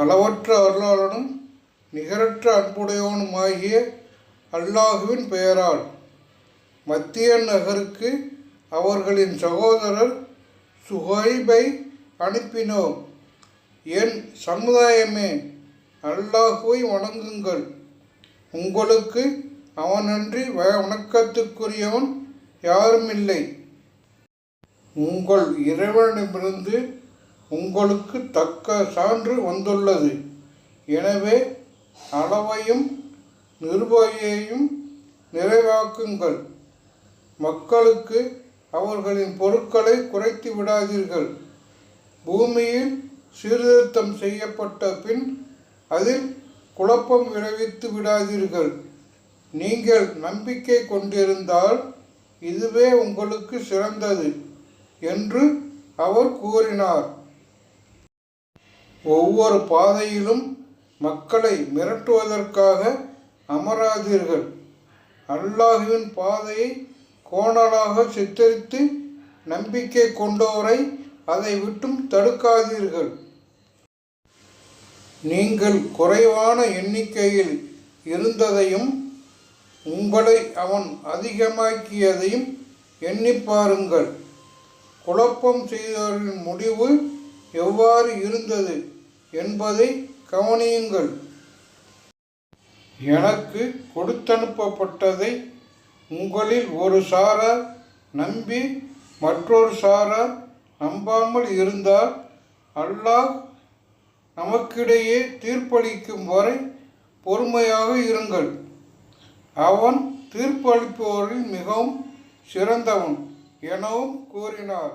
அளவற்ற அருளாளனும் நிகரற்ற அன்புடையவனுமாகிய அல்லாஹுவின் பெயரால் மத்திய நகருக்கு அவர்களின் சகோதரர் சுஹைபை அனுப்பினோம். என் சமுதாயமே அல்லாஹுவை வணங்குங்கள். உங்களுக்கு அவனன்றி வ- வணக்கத்துக்குரியவன் யாரும் இல்லை உங்கள் இறைவனிடமிருந்து உங்களுக்கு தக்க சான்று வந்துள்ளது. எனவே அளவையும் நிர்வகியையும் நிறைவாக்குங்கள். மக்களுக்கு அவர்களின் பொருட்களை குறைத்து விடாதீர்கள். பூமியில் சீர்திருத்தம் செய்யப்பட்ட பின் அதில் குழப்பம் விளைவித்து விடாதீர்கள். நீங்கள் நம்பிக்கை கொண்டிருந்தால் இதுவே உங்களுக்கு சிறந்தது என்று அவர் கூறினார். ஒவ்வொரு பாதையிலும் மக்களை மிரட்டுவதற்காக அமராதீர்கள். அல்லாஹுவின் பாதையை கோணலாக சித்தரித்து நம்பிக்கை கொண்டோரை அதை விட்டும் தடுக்காதீர்கள். நீங்கள் குறைவான எண்ணிக்கையில் இருந்ததையும் உங்களை அவன் அதிகமாக்கியதையும் எண்ணி பாருங்கள். குழப்பம் செய்தவர்களின் முடிவு எவ்வாறு இருந்தது என்பதை கவனியுங்கள். எனக்கு கொடுத்தனுப்பப்பட்டதை உங்களில் ஒரு சாரார் நம்பி மற்றொரு சாரார் நம்பாமல் இருந்தால் அல்லாஹ் நமக்கிடையே தீர்ப்பளிக்கும் வரை பொறுமையாக இருங்கள். அவன் தீர்ப்பளிப்பவரில் மிகவும் சிறந்தவன் எனவும் கூறினார்.